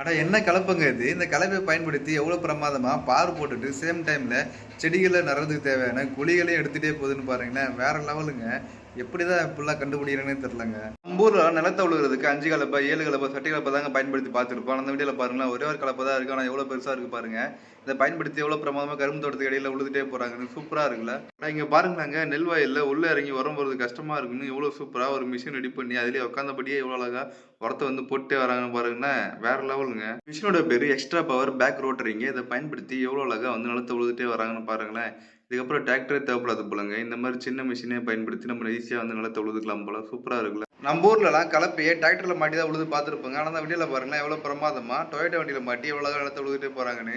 ஆனால் என்ன கலப்பங்க இது? இந்த கலப்பையை பயன்படுத்தி எவ்வளோ பிரமாதமாக பார் போட்டுட்டு சேம் டைமில் செடிகளில் நடுறதுக்கு தேவையான குழிகளையும் எடுத்துகிட்டே போகுதுன்னு பாருங்களேன். வேறு லெவலுங்க எப்படி தான் இப்படிலாம் கண்டுபிடிக்கிறேன்னு தெரிலங்க நம்ம ஊரில் நிலத்தை உழுகிறதுக்கு அஞ்சு கலப்பை ஏழு கலப்பை சட்டி கலப்பை தாங்க பயன்படுத்தி பார்த்துருப்போம். அந்த வீடியோவில் பாருங்களேன் ஒரே ஒரு கலப்பை தான் இருக்கும் ஆனால் எவ்வளோ பெருசாக இருக்குது பாருங்க. இதை பயன்படுத்தி எவ்வளோ பிரமாதமாக கரும்பு தோட்டத்துக்கு இடையில உழுதுட்டே போகிறாங்க சூப்பராக இருக்குல்ல. ஆனால் இங்கே பாருங்களாங்க நெல் வயலில் உள்ளே இறங்கி உரம் போகிறது கஷ்டமாக இருக்குன்னு எவ்வளோ சூப்பராக ஒரு மிஷின் ரெடி பண்ணி அதிலே உட்காந்தபடியே எவ்வளோ அழகாக உரத்தை வந்து போட்டே வராங்கன்னு பாருங்கன்னா வேற லெவலுங்க மிஷினோட பேர் எக்ஸ்ட்ரா பவர் பேக் ரோட்டரிங்க இதை பயன்படுத்தி எவ்வளோ அழகாக வந்து நிலத்தை உழுதுட்டே வராங்கன்னு பாருங்களேன். இதுக்கப்புறம் டிராக்டரே தேவைப்படாது போலங்க. இந்த மாதிரி சின்ன மிஷினே பயன்படுத்தி நம்ம ஈஸியாக வந்து நிலத்தை உழுதுக்கலாம் போல. சூப்பராக இருக்குல்ல. நம்ம ஊர்லலாம் கலப்பையே டிராக்டரில் மாட்டி தான் உழுது பார்த்துருப்பாங்க. ஆனால் தான் வண்டியில் பாருங்களேன் எவ்வளோ பிரமாதமாக டொயோட்டோ வண்டியில் மாட்டி எவ்வளோ நிலத்தை உழுதுட்டே போகிறாங்கன்னு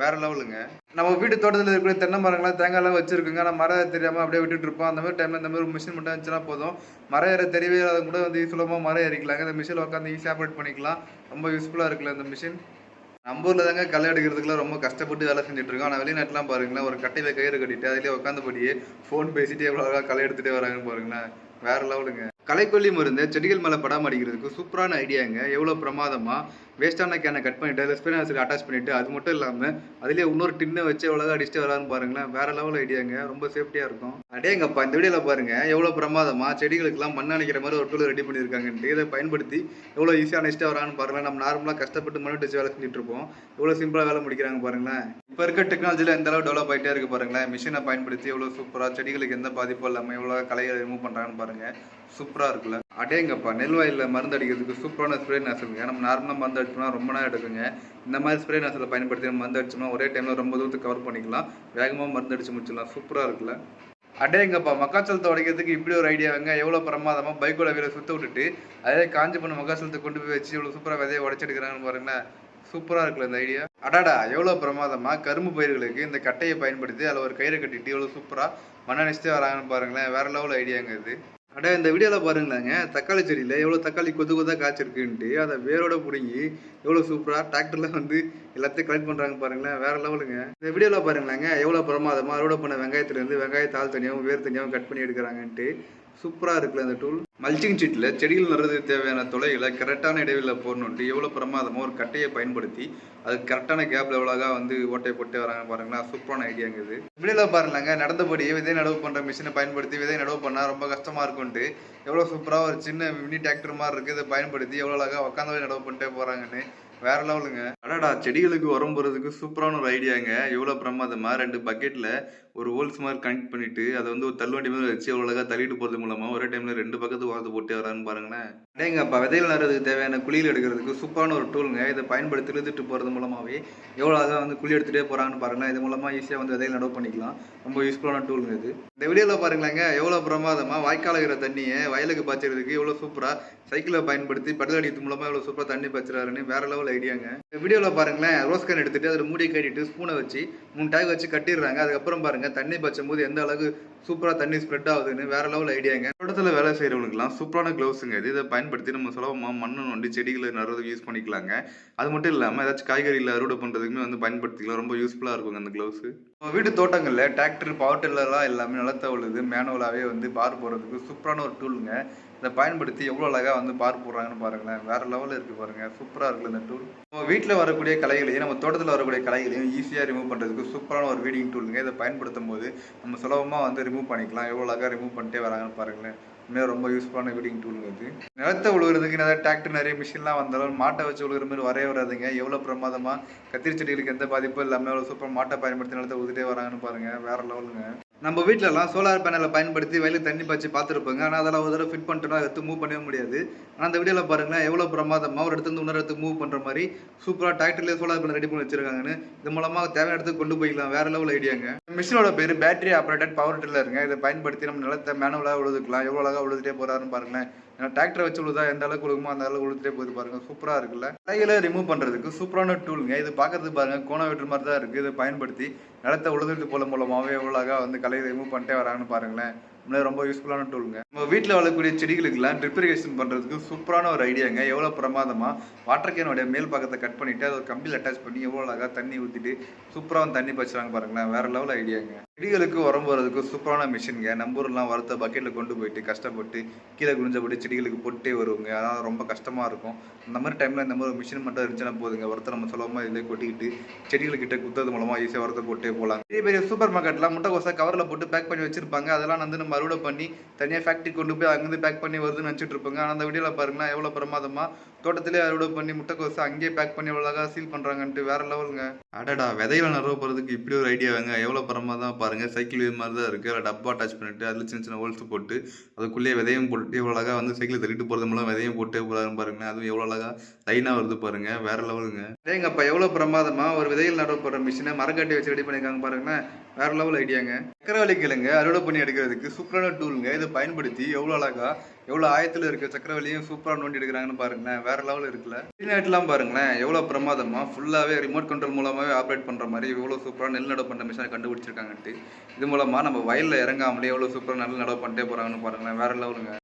வேற லெவலுங்க. நம்ம வீட்டு தோட்டத்தில் இருக்கிற தென்னை மரங்கள்லாம் தேங்காய்லாம் வச்சிருக்குங்க. ஆனால் மரம் தெரியாமல் அப்படியே விட்டுட்டு இருப்போம். அந்த மாதிரி டைமில் இந்த மாதிரி மிஷின் மட்டும் இருந்துச்சுன்னா போதும். மரம் ஏற தெரியவே அதை கூட வந்து சுலபமாக மரம் ஏறிக்கலாங்க. இந்த மிஷினில் உட்காந்து ஈஸியாக ஆப்ரேட் பண்ணிக்கலாம். ரொம்ப யூஸ்ஃபுல்லாக இருக்குல்ல இந்த மிஷின் நம்ம ஊரில் தாங்க களை எடுக்கிறதுக்குலாம் ரொம்ப கஷ்டப்பட்டு வேலை செஞ்சுட்டு இருக்கோம் ஆனால் வெளிநாட்டுலாம் பாருங்களேன் ஒரு கட்டையில் கயிறு கட்டிட்டு அதிலே உட்காந்தபடியே ஃபோன் பேசிட்டு எவ்வளோ அழகாக களை எடுத்துகிட்டே வராங்கன்னு பாருங்களேன். வேற லெவலுங்க. களைக்கொல்லி மருந்து செடிகள் மேலே படாம அடிக்கிறதுக்கு சூப்பரான ஐடியாங்க எவ்வளோ பிரமாதமாக வேஸ்டான கேனை கட் பண்ணிட்டு அதில் ஸ்பின் அட்டாச் பண்ணிட்டு அது மட்டும் இல்லாமல் அதுலேயே இன்னொரு டின்னை வச்சு எவ்வளோ அடிச்சுட்டு வரான்னு பாருங்களேன். வேற லெவல் ஐடியாங்க ரொம்ப சேஃப்டியாக இருக்கும். அடேங்கப்பா இந்த வீடியோவில் பாருங்க. எவ்வளோ பிரமாதமாக செடிகளுக்கெல்லாம் மண் அணைக்கிற மாதிரி ஒரு டூல் ரெடி பண்ணியிருக்காங்கன்ட்டு இதை பயன்படுத்தி எவ்வளோ ஈஸியாக அணைச்சிட்டு வரான்னு பாருங்களேன். நம்ம நார்மலாக கஷ்டப்பட்டு மண் வச்சு வேலை செஞ்சுட்டு இருப்போம். எவ்வளோ சிம்பிளாக வேலை முடிக்கிறாங்க பாருங்களேன். இப்போ இருக்க டெக்னாலஜியில் எந்த அளவு டெவலப் ஆகிட்டே இருக்கு பாருங்களேன். மிஷினை பயன்படுத்தி எவ்வளோ சூப்பராக செடிகளுக்கு எந்த பாதிப்பும் இல்லாமல் எவ்வளோ கலைகளை ரிமூவ் பண்ணுறாங்கன்னு பாருங்கள் சூப்பராக இருக்குல்ல. அடேங்கப்பா நெல் வயலில் மருந்து அடிக்கிறதுக்கு சூப்பரான ஸ்ப்ரே நாசலுங்க நம்ம நார்மலாக மருந்து அடிச்சோம்னா ரொம்ப நேரம் எடுக்குங்க. இந்த மாதிரி ஸ்ப்ரே நாசலை பயன்படுத்தி நம்ம மருந்து அடிச்சோம்னா ஒரே டைமில் ரொம்ப தூரத்துக்கு கவர் பண்ணிக்கலாம். வேகமாக மருந்து அடிச்சு முடிச்சிடலாம். சூப்பராக இருக்குல்ல. அடேங்கப்பா மக்காச்சலத்தை உடைக்கிறதுக்கு இப்படி ஒரு ஐடியாங்க எவ்வளோ பிரமாதமாக பைக்கோட வீரை சுத்த விட்டுட்டு அதே காஞ்சி பண்ண மக்காச்சலத்தை கொண்டு போய் வச்சு இவ்வளோ சூப்பராக விதையை உடச்செடுக்கிறாங்கன்னு பாருங்களேன். சூப்பராக இருக்குல்ல இந்த ஐடியா அடாடா எவ்வளோ பிரமாதமாக கரும்பு பயிர்களுக்கு இந்த கட்டையை பயன்படுத்தி அதில் ஒரு கயிறை கட்டிட்டு எவ்வளோ சூப்பராக மண்ணடிச்சுட்டே வராங்கன்னு பாருங்களேன். வேற லெவல் ஐடியாங்க இது. அட இந்த வீடியோவில் பாருங்களேங்க தக்காளி செடியில் எவ்வளோ தக்காளி கொத்து கொத்தா காய்ச்சிருக்குன்ட்டு அதை வேரோட பிடுங்கி எவ்வளோ சூப்பராக டிராக்டரில் வந்து எல்லாத்தையும் கலெக்ட் பண்ணுறாங்க பாருங்களேன் வேற லெவலுங்க. இந்த வீடியோவில் பாருங்களேங்க எவ்வளோ பிரமாதமாக அறுவடை பண்ண வெங்காயத்துலேருந்து வெங்காயம் தாள் தனியாகவும் வேர் தனியாகவும் கட் பண்ணி எடுக்கிறாங்கன்ட்டு சூப்பராக இருக்குல்ல இந்த டூல் மல்ச்சிங் சீட்டில் செடிகள் நடுறதுக்கு தேவையான தொலைகளை கரெக்டான இடைவெளியில் போடணுன்ட்டு எவ்வளோ பிரமாதமாக ஒரு கட்டையை பயன்படுத்தி அது கரெக்டான கேப்ல எவ்வளோகா வந்து ஓட்டை போட்டு வராங்க பாருங்களா சூப்பரான ஐடியாங்க இது. இப்படியெல்லாம் பாருங்களாங்க நடந்தபடியே விதை நடவு பண்ணுற மிஷினை பயன்படுத்தி விதை நடவு பண்ணால் ரொம்ப கஷ்டமாக இருக்கும்ட்டு எவ்வளோ சூப்பராக ஒரு சின்ன மினி டிராக்டர் மாதிரி இருக்குது இதை பயன்படுத்தி எவ்வளோ அழகாக உட்காந்து நடவு பண்ணிட்டே போகிறாங்கன்னு வேற லெவலுங்க. அடாடா செடிகளுக்கு உரம் போகிறதுக்கு சூப்பரான ஒரு ஐடியாங்க. எவ்வளோ பிரமாதமாக ரெண்டு பக்கெட்டில் ஒரு ஹோல்ஸ் மாதிரி கனெக்ட் பண்ணிட்டு அதை வந்து ஒரு தள்ளுவண்டி மாதிரி வச்சு அவ்வளோ அழகாக தள்ளிட்டு போகிறது மூலமாக ஒரே டைமில் ரெண்டு பக்கத்து வார்த்து போட்டு வரான்னு பாருங்களேன். அடேங்கப்பா விதைகள் நடுறதுக்கு தேவையான குழியில் எடுக்கிறதுக்கு சூப்பரான ஒரு டூலுங்க இதை பயன்படுத்தி இழுத்துட்டு போகிறது மூலமாகவே எவ்வளோ அழகாக வந்து குழி எடுத்துகிட்டே போகிறாங்கன்னு பாருங்களேன். இது மூலமாக ஈஸியாக வந்து விதைகள் நடவு பண்ணிக்கலாம். ரொம்ப யூஸ்ஃபுல்லான டூலுங்க இது. இந்த வீடியோவில் பாருங்களேங்க எவ்வளோ பிரமாதமாக வாய்க்கால் இருக்கிற தண்ணியை வயலுக்கு பாய்ச்சறதுக்கு எவ்வளோ சூப்பராக சைக்கிளை பயன்படுத்தி பெடல் அடிக்கிறது மூலமாக எவ்வளோ சூப்பராக தண்ணி பாய்ச்சுறாருன்னு வேற லெவல் ஐடியாங்க. வீடியோவில் பாருங்களேன் ரோஸ் கன் எடுத்துட்டு அதில் மூடி கட்டிட்டு ஸ்பூனை வச்சு மூணு டேக் வச்சு கட்டிடுறாங்க. அதுக்கப்புறம் பாருங்க தண்ணி பாய்ச்சும் போது எந்த அளவுக்கு சூப்பராக தண்ணி ஸ்ப்ரெட் ஆகுதுன்னு வேற லெவல் ஐடியாங்க. தோட்டத்தில் வேலை செய்கிறவங்களுக்குலாம் சூப்பரான க்ளவுஸுங்க இது இதை பயன்படுத்தி நம்ம சுலபமாக மண்ணு நோண்டி செடிகளை நடுறதுக்கு யூஸ் பண்ணிக்கலாங்க. அது மட்டும் இல்லாமல் ஏதாச்சும் காய்கறியில் அறுவடை பண்ணுறதுக்குமே வந்து பயன்படுத்திக்கலாம். ரொம்ப யூஸ்ஃபுல்லாக இருக்குங்க அந்த க்ளவுஸு வீட்டு தோட்டங்களில் டிராக்டர் பவர் டில்லர்லாம் எல்லாமே நிலத்த உழுது மேனுவலாகவே வந்து பார் போடுறதுக்கு சூப்பரான ஒரு டூலுங்க இதை பயன்படுத்தி எவ்வளோ அழகாக வந்து பார் போடுறாங்கன்னு பாருங்களேன். வேற லெவலில் இருக்குது பாருங்க. சூப்பராக இருக்குல்ல இந்த டூல் நம்ம வீட்டில் வரக்கூடிய கலைகளையும் நம்ம தோட்டத்தில் வரக்கூடிய கலைகளையும் ஈஸியாக ரிமூவ் பண்ணுறதுக்கு சூப்பரான ஒரு வீடிங் டூலுங்க இதை பயன்படுத்தும் போது நம்ம சுலபமாக வந்து ரிமூவ் பண்ணிக்கலாம். எவ்வளோ அழகாக ரிமூவ் பண்ணிட்டே வராங்கன்னு பாருங்களேன். உண்மையாக ரொம்ப யூஸ்ஃபுல்லான வீடிங் டூலுங்க இது. நிலத்தை உழுவுறதுக்கு நிறைய டிராக்டர் நிறைய மிஷின்லாம் வந்தாலும் மாட்டை வச்சு உழுகிற மாதிரி வரைய வராதுங்க. எவ்வளோ பிரமாதமாக கத்திரி செடிகளுக்கு எந்த பாதிப்பும் இல்லாமல் எவ்வளோ சூப்பராக மாட்டை பயன்படுத்தி நிலத்தை உழுதுட்டே வராங்கன்னு பாருங்க. வேற லெவலுங்க நம்ம வீட்டிலலாம் சோலார் பேனலை பயன்படுத்தி வயலுக்கு தண்ணி பாய்ச்சி பார்த்துருப்பாங்க. ஆனால் அதெல்லாம் ஒரு தடவை ஃபிட் பண்ணிட்டோம்னா எடுத்து மூவ் பண்ணவே முடியாது. ஆனால் அந்த வீடியோவில் பாருங்களேன் எவ்வளோ பிரமாதமாக ஒரு இடத்துல இன்னொரு இடத்துக்கு மூவ் பண்ணுற மாதிரி சூப்பராக டிராக்டர்லேயே சோலார் பேனல் ரெடி பண்ணி வச்சிருக்காங்கன்னு இது மூலமாக தேவையான இடத்துக்கு கொண்டு போய்க்கலாம் வேற லெவல் ஐடியாங்க மிஷினோட பேர் பேட்டரி ஆப்ரேட்டட் பவர் டில்லருங்க இதை பயன்படுத்தி நம்ம நிலத்தை மேனுவலாக உழுதுக்கலாம். எவ்வளோ அழகாக உழுதுட்டே போகிறாருன்னு பாருங்களேன். ஏன்னா டிராக்டரை வச்சு உழுதா எந்த அளவுக்கு உழுகுமோ அந்த அளவுக்கு உழுதுட்டே போகுது பாருங்க. சூப்பராக இருக்குல்ல. கையில் ரிமூவ் பண்ணுறதுக்கு சூப்பரான டூலுங்க இது பாக்குறதுக்கு பாருங்க கோண வெட்டுற மாதிரி தான் இருக்குது இதை பயன்படுத்தி நிலத்தை உழுதுட்டு போல மூலமாகவே எவ்வளோ வந்து கலையை ரிமூவ் பண்ணிட்டே வராங்கன்னு பாருங்களேன். உண்மையிலே ரொம்ப யூஸ்ஃபுல்லான டூலுங்க நம்ம வீட்டில் வளரக்கூடிய செடிகளுக்கெல்லாம் ட்ரிப் இரிகேஷன் பண்ணுறதுக்கு சூப்பரான ஒரு ஐடியாங்க எவ்வளோ பிரமாதமாக வாட்டர் கேனுடைய மேல் பக்கத்தை கட் பண்ணிவிட்டு அதை ஒரு கம்பியில் அட்டாச் பண்ணி எவ்வளோ அழகாக தண்ணி ஊற்றிட்டு சூப்பராக வந்து தண்ணி பச்சுறாங்க பாருங்களேன். வேறு லெவல் ஐடியாங்க செடிகளுக்கு உரம் போகிறதுக்கு சூப்பரான மிஷின்ங்க நம்ம ஊர்லாம் வரத்த பக்கெட்டில் கொண்டு போயிட்டு கஷ்டப்பட்டு கீழே குனிஞ்சபடி செடிகளுக்கு போட்டே வருவாங்க. அதனால் ரொம்ப கஷ்டமாக இருக்கும். அந்த மாதிரி டைமில் இந்த மாதிரி மிஷின் மட்டும் இருந்துச்சுன்னா போதுங்க. உரத்தை நம்ம சுலபமாக இதிலே கொட்டிக்கிட்டு செடிகளுக்கிட்ட குத்துறது மூலமாக ஈஸியாக உரத்தை போட்டே போகலாம். பெரிய பெரிய சூப்பர் மார்க்கெட்லாம் முட்டைக்கோசை கவரில் போட்டு பேக் பண்ணி வச்சிருப்பாங்க. அதெல்லாம் வந்து நம்ம அறுவடை பண்ணி தனியாக ஃபேக்ட்ரி கொண்டு போய் அங்கேருந்து பேக் பண்ணி வருதுன்னு நினச்சிட்டு இருப்பாங்க. ஆனால் அந்த வீடியோவில் பாருங்கன்னா எவ்வளோ பிரமாதமாக தோட்டத்திலே அறுவடை பண்ணி முட்டைக்கோசை அங்கேயே பேக் பண்ணி எவ்வளோ சீல் பண்ணுறாங்கன்ட்டு வேற லெவலுங்க. அடடா விதையில நிறவ போகிறதுக்கு இப்படி ஒரு ஐடியாவாங்க எவ்வளோ பிரமாதம் பாருங்கள் சைக்கிள் இது மாதிரி தான் இருக்குது அதில் டப்பா அட்டாச் பண்ணிட்டு அதில் சின்ன சின்ன ஹோல்ஸ் போட்டு அதுக்குள்ளேயே விதையும் போட்டு எவ்வளோ அழகாக வந்து சைக்கிள் தள்ளிட்டு போகிறது மூலம் விதையும் போட்டு போகிறாங்க பாருங்க அதுவும் எவ்வளோ அழகாக லைனாக வருது பாருங்க. வேற லெவலுங்க. ஏங்கப்பா எவ்வளோ பிரமாதமா ஒரு விதையில் நடவு போடுற மிஷினை மரக்கட்டி வச்சு ரெடி பண்ணியிருக்காங்க பாருங்கன்னா வேற லெவல் ஐடியாங்க. சக்கரவள்ளி கிழங்கு அறுவடை பண்ணி எடுக்கிறதுக்கு சூப்பரான டூலுங்க இதை பயன்படுத்தி எவ்வளோ அழகா எவ்வளோ ஆயத்தில் இருக்க சக்கரவள்ளியும் சூப்பராக நோண்டி எடுக்கிறாங்கன்னு பாருங்களேன். வேற லெவல் இருக்குல்ல. வெளிநாட்டுலாம் பாருங்களேன் எவ்வளோ பிரமாதமா ஃபுல்லாகவே ரிமோட் கண்ட்ரோல் மூலமாகவே ஆப்ரேட் பண்ணுற மாதிரி எவ்வளோ சூப்பராக நெல் நடவு பண்ணுற மிஷினை கண்டுபிடிச்சிருக்காங்கன்ட்டு. இது மூலமாக நம்ம வயலில் இறங்காமலே எவ்வளோ சூப்பராக நெல் நடவு பண்ணிட்டே போகிறாங்கன்னு பாருங்களேன். வேற லெவலுங்க